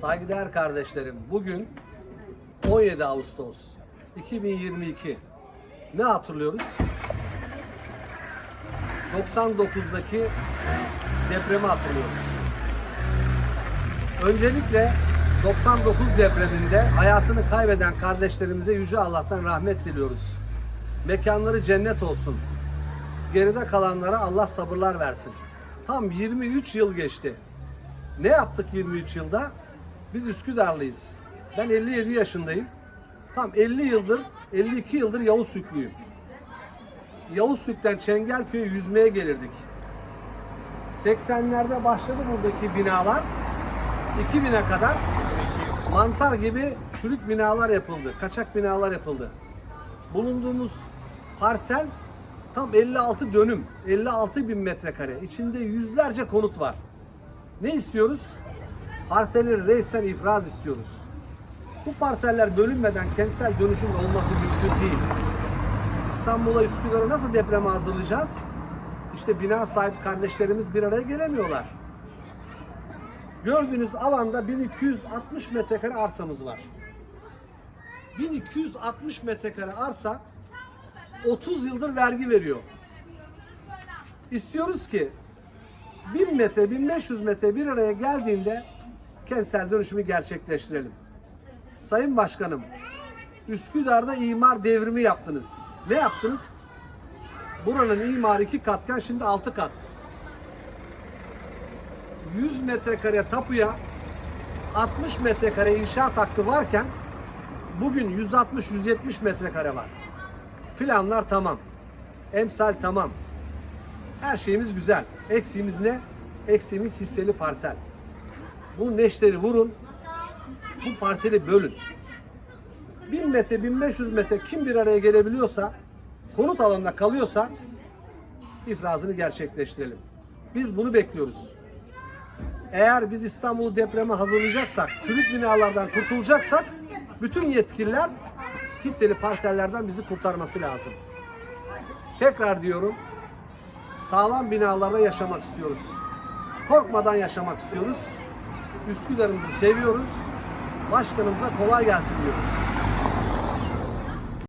Saygıdeğer kardeşlerim, bugün 17 Ağustos 2022. Ne hatırlıyoruz? 99'daki depremi hatırlıyoruz. Öncelikle 99 depreminde hayatını kaybeden kardeşlerimize Yüce Allah'tan rahmet diliyoruz. Mekanları cennet olsun. Geride kalanlara Allah sabırlar versin. Tam 23 yıl geçti. Ne yaptık 23 yılda? Biz Üsküdarlıyız. Ben 57 yaşındayım. Tam 50 yıldır, 52 yıldır Yavuz Süklüyüm. Yavuz Sük'ten Çengelköy'e yüzmeye gelirdik. 80'lerde başladı buradaki binalar. 2000'e kadar mantar gibi çürük binalar yapıldı. Kaçak binalar yapıldı. Bulunduğumuz parsel tam 56 dönüm. 56 bin metrekare. İçinde yüzlerce konut var. Ne istiyoruz? Parseli reysen ifraz istiyoruz. Bu parseller bölünmeden kentsel dönüşüm olması mümkün değil. İstanbul'a Üsküdar'a nasıl depreme hazırlayacağız? İşte bina sahibi kardeşlerimiz bir araya gelemiyorlar. Gördüğünüz alanda 1260 metrekare arsamız var. 1260 metrekare arsa 30 yıldır vergi veriyor. İstiyoruz ki 1000 metre, 1500 metre bir araya geldiğinde kentsel dönüşümü gerçekleştirelim. Sayın Başkanım, Üsküdar'da imar devrimi yaptınız. Ne yaptınız? Buranın imarı iki katken şimdi altı kat. 100 metrekare tapuya 60 metrekare inşaat hakkı varken bugün 160-170 metrekare var. Planlar tamam. Emsal tamam. Her şeyimiz güzel. Eksiğimiz ne? Eksiğimiz hisseli parsel. Bu neşteri vurun. Bu parseli bölün. 1000 metre, 1500 metre kim bir araya gelebiliyorsa, konut alanında kalıyorsa ifrazını gerçekleştirelim. Biz bunu bekliyoruz. Eğer biz İstanbul'u depreme hazırlayacaksak, çürük binalardan kurtulacaksak bütün yetkililer hisseli parsellerden bizi kurtarması lazım. Tekrar diyorum, sağlam binalarda yaşamak istiyoruz. Korkmadan yaşamak istiyoruz. Üsküdar'ımızı seviyoruz. Başkanımıza kolay gelsin diyoruz.